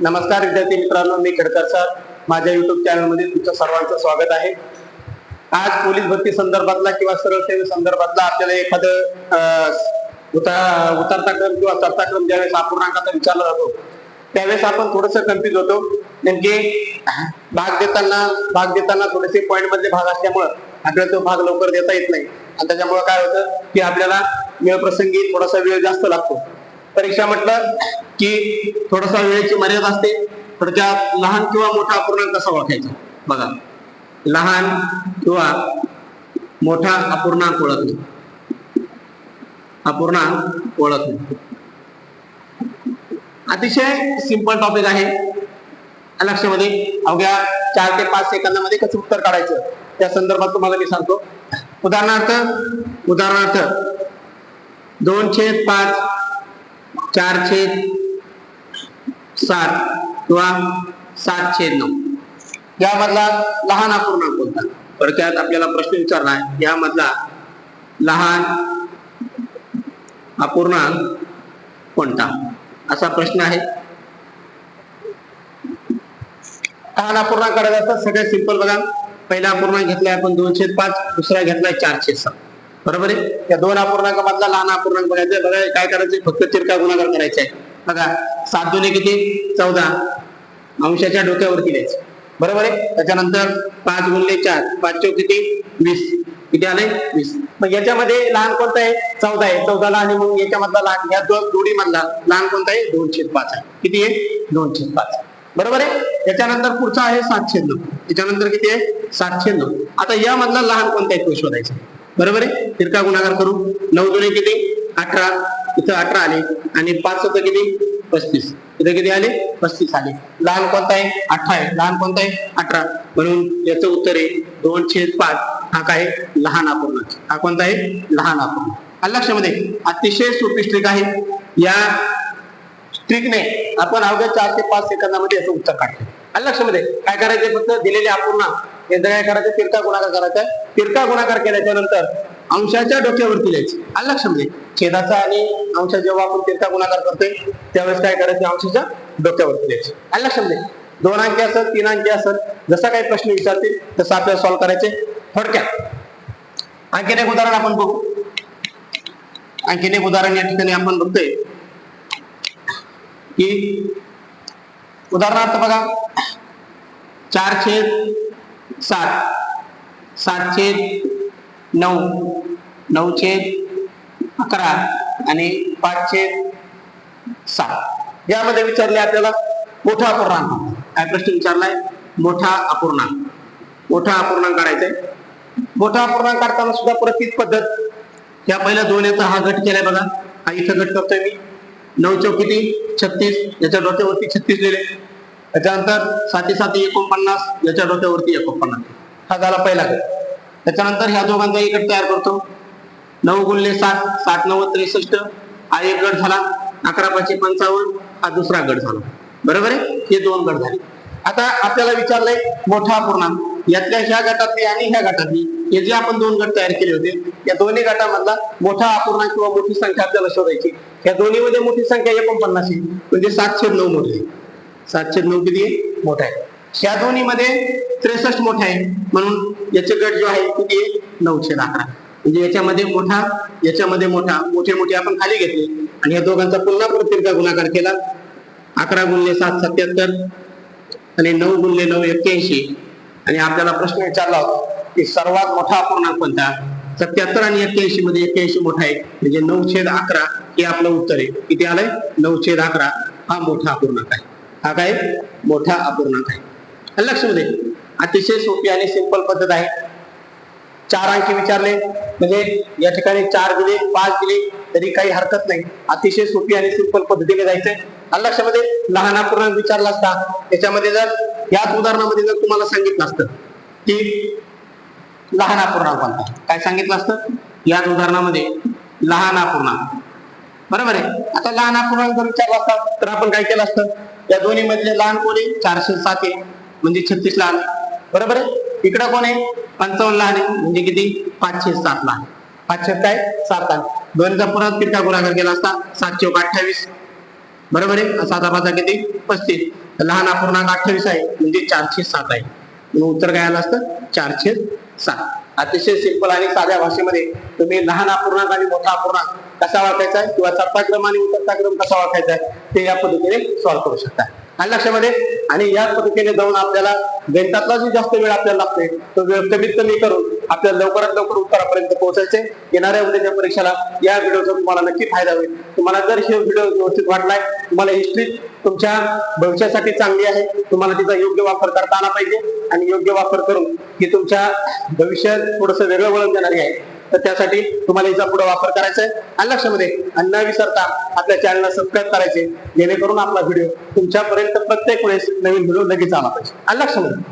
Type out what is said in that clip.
नमस्कार विद्यार्थी मित्रांनो मी खडकर सर. माझ्या युट्यूब चॅनलमध्ये तुमचं सर्वांचं स्वागत आहे. आज पोलीस भरती संदर्भातला किंवा सरळ सेवे संदर्भातला आपल्याला एखादं अं, उतरता क्रम किंवा चढता क्रम ज्यावेळेस अपूर्णांकाचा विचारला जातो त्यावेळेस आपण थोडस कन्फ्युज होतो. नेमके भाग देताना भाग देताना थोडेसे पॉईंट मधले भाग असल्यामुळं आपल्याला तो भाग लवकर देता येत नाही. आणि त्याच्यामुळे काय होतं की आपल्याला वेळ प्रसंगी थोडासा वेळ जास्त लागतो. परीक्षा म्हटलं की थोडासा वेळेची मर्यादा असते थोडक्यात लहान किंवा मोठा अपूर्णांक कसा ओळखायचा? बघा. लहान किंवा मोठा अपूर्णांक ओळखणे अपूर्णांक ओळखणे अतिशय सिंपल टॉपिक आहे. लक्षामध्ये अवघ्या चार ते पाच सेकंदामध्ये कसं उत्तर काढायचं? त्या संदर्भात तुम्हाला मी सांगतो. उदाहरणार्थ उदाहरणार्थ दोन छेद पाच चार छेद सात किंवा सात छेद नऊ. यामधला लहान अपूर्णांक कोणता? थोडक्यात आपल्याला प्रश्न विचारला आहे. यामधला लहान अपूर्णांक कोणता? असा प्रश्न आहे. लहान अपूर्णांक करायचा असतात सगळ्यात सिंपल बघा. पहिला अपूर्णांक घेतलाय आपण दोनशे पाच दुसरा घेतलाय चारशे सात. बरोबर आहे? या दोन अपूर्णांक मधला लहान अपूर्णांक बघायचा बघा काय करायचंय फक्त तिरका गुणाकार करायचा आहे. बघा सात दोन्ही किती? चौदा. अंशाच्या डोक्यावरती द्यायचं. बरोबर आहे? त्याच्यानंतर पाच गुणले चार. पाच चौ किती? वीस. किती आले? वीस. मग याच्यामध्ये लहान कोणतं आहे? चौदा आहे. चौदाला आणि मग याच्यामधला लहान या दोन जोडी मधला लहान कोणता आहे? दोनशे पाच आहे. किती आहे? दोनशे पाच. बरोबर आहे? त्याच्यानंतर पुढचा आहे सातशे नऊ. त्याच्यानंतर किती आहे? सातशे नऊ. आता या मधला लहान कोणता आहे? तो शोधायचा बरोबर आहे? तिरका गुणाकार करू. नऊ जुने किती? अठरा. इथं अठरा आले. आणि पाच होतं किती? पस्तीस. इथं किती आले? पस्तीस आले. लहान कोणता आहे? अठरा आहे. लहान कोणता आहे? अठरा. म्हणून याचं उत्तर आहे दोन छेद पाच. हा काय लहान अपूर्णांक हा कोणता आहे? लहान अपूर्णांक आलं लक्षामध्ये अतिशय सोपी स्ट्रिक आहे. या स्ट्रिकने आपण अवघ्या चार ते पाच सेकंदामध्ये याचं उत्तर काढलं. आलं लक्षामध्ये काय करायचं फक्त दिलेले अपूर्णांक यंत्र काय करायचं? तिरका गुणाकार करायचा. तिरका गुणाकार केल्याच्यानंतर अंशाच्या डोक्यावरती लिहायचं. आलं लक्षामध्ये छेदाचा आणि अंश जेव्हा आपण तिरका गुणाकार करतोय त्यावेळेस काय करायचं? अंशाच्या डोक्यावरती लिहायचं. आलं लक्षामध्ये दोन अंकी असत तीन अंकी असत जसा काही प्रश्न विचारतील तसं आपल्याला सॉल्व्ह करायचे थोडक्यात. आणखीन एक उदाहरण आपण बघू. आणखीन एक उदाहरण या ठिकाणी आपण बघतोय. की उदाहरणार्थ बघा चार छेद सात. सात छेद नऊ. नऊ छेद अकरा आणि पाच छेद सात. यामध्ये विचारले आपल्याला मोठा अपूर्णांक. काय प्रश्न विचारलाय? मोठा अपूर्णांक. मोठा अपूर्णांक काढायचा आहे मोठा अपूर्णांक काढताना सुद्धा प्रतीक पद्धत. या पहिल्या दोन याचा हा गट केलाय बघा. हा इथं गट करतोय मी. नऊ चौ किती? छत्तीस. याच्या डोक्यावरती छत्तीस लिहिले. त्याच्यानंतर साती साती एकोणपन्नास याच्या डोक्यावरती एकोणपन्नास. हा झाला पहिला गट. त्याच्यानंतर ह्या दोघांचा एक गट तयार करतो. नऊ गुणले सात सात नव्वद त्रेसष्ट. हा एक गट झाला. अकरा पाचशे पंचावन्न. हा दुसरा गट झाला. बरोबर आहे? हे दोन गट झाले. आता आपल्याला विचारलंय मोठा पूर्णांक. यातल्या ह्या गटातली आणि ह्या गटातली हे जे आपण दोन गट तयार केले होते या दोन्ही गटामधला मोठा अपूर्णांक किंवा मोठी संख्या आपल्याला शोधायची. या दोन्हीमध्ये मोठी संख्या एकोणपन्नास आहे. म्हणजे सातशे नऊ मोठी आहे. सातशे नऊ किती आहे? मोठा आहे. या दोन्ही मध्ये त्रेसष्ट मोठा आहे. म्हणून याचे गट जो आहे किती आहे? नऊशे अकरा. म्हणजे याच्यामध्ये मोठा याच्यामध्ये मोठा मोठे मोठे आपण खाली घेतले. आणि या दोघांचा पुन्हा परत गुणाकार केला. अकरा गुणले सात सत्याहत्तर. आणि नऊ गुणले नऊ एक्क्याऐंशी. आणि आपल्याला प्रश्न विचारला होता की सर्वात मोठा अपूर्णांक कोणता? सत्याहत्तर आणि एक्क्याऐंशी मध्ये एक्क्याऐंशी मोठा आहे. म्हणजे नऊ छेद अकरा हे आपलं उत्तर आहे. किती आलंय? नऊ छेद अकरा हा मोठा अपूर्णांक आहे. हा काय मोठा अपूर्णांक आहे. आलं दे. अतिशय सोपी आणि सिंपल पद्धत आहे. चार अंकी विचारले. म्हणजे या ठिकाणी चार दिले पाच दिले तरी काही हरकत नाही. अतिशय सोपी आणि सिंपल पद्धतीने जायचंय. आणि लक्षामध्ये लहान अपूर्णांक विचारला असता त्याच्यामध्ये जर याच उदाहरणामध्ये जर तुम्हाला सांगितलं असतं की लहान अपूर्णांक काय सांगितलं असतं? याच उदाहरणामध्ये लहान अपूर्णांक. बरोबर आहे? आता लहान अपूर्णांक जर विचारला असता तर आपण काय केलं असतं? या दोन्ही मधले लहान कोणी चारशे सात आहे. म्हणजे छत्तीस लहान बरोबर आहे? इकडं कोण आहे? पंचावन्न लहान आहे. म्हणजे किती? पाचशे सात लहान पाचशे काय? सात लहान दोनचा पुन्हा किती गुणाकार केला असता सातशे अठ्ठावीस बरोबर आहे? आणि पाचा किती? पस्तीस. लहान अपूर्णांक अठ्ठावीस आहे. म्हणजे चारशे सात आहे. उत्तर काय आलं असतं? चारशे सात. अतिशय सिंपल आणि साध्या भाषेमध्ये तुम्ही लहान अपूर्णांक आणि मोठा अपूर्णांक कसा ओळखायचा आहे? किंवा चढता क्रम आणि उतरता क्रम कसा ओळखायचा आहे? ते या पद्धतीने सॉल्व्ह करू शकता. आणि लक्षामध्ये आणि या पद्धतीने जाऊन आपल्याला गणितातला जो जास्त वेळ आपल्याला लागतोय तो वेळ कमीत कमी करून आपल्याला लवकरात लवकर उत्तरापर्यंत पोहोचायचे. येणाऱ्या उद्याच्या परीक्षेला या व्हिडिओचा तुम्हाला नक्की फायदा होईल. तुम्हाला जर हे व्हिडिओ व्यवस्थित वाटलाय तुम्हाला हिस्ट्री तुमच्या भविष्यासाठी चांगली आहे तुम्हाला तिचा योग्य वापर करता आला पाहिजे. आणि योग्य वापर करून ही तुमच्या भविष्यात थोडस वेगळं वळण देणारी आहे. तर त्यासाठी तुम्हाला हिचा पुढे वापर करायचा आहे आणि लक्षामध्ये आणि न विसरता आपल्या चॅनलला सबस्क्राईब करायचे जेणेकरून आपला व्हिडिओ तुमच्यापर्यंत प्रत्येक वेळेस नवीन व्हिडिओ लगेच आला पाहिजे. आणि लक्षामध्ये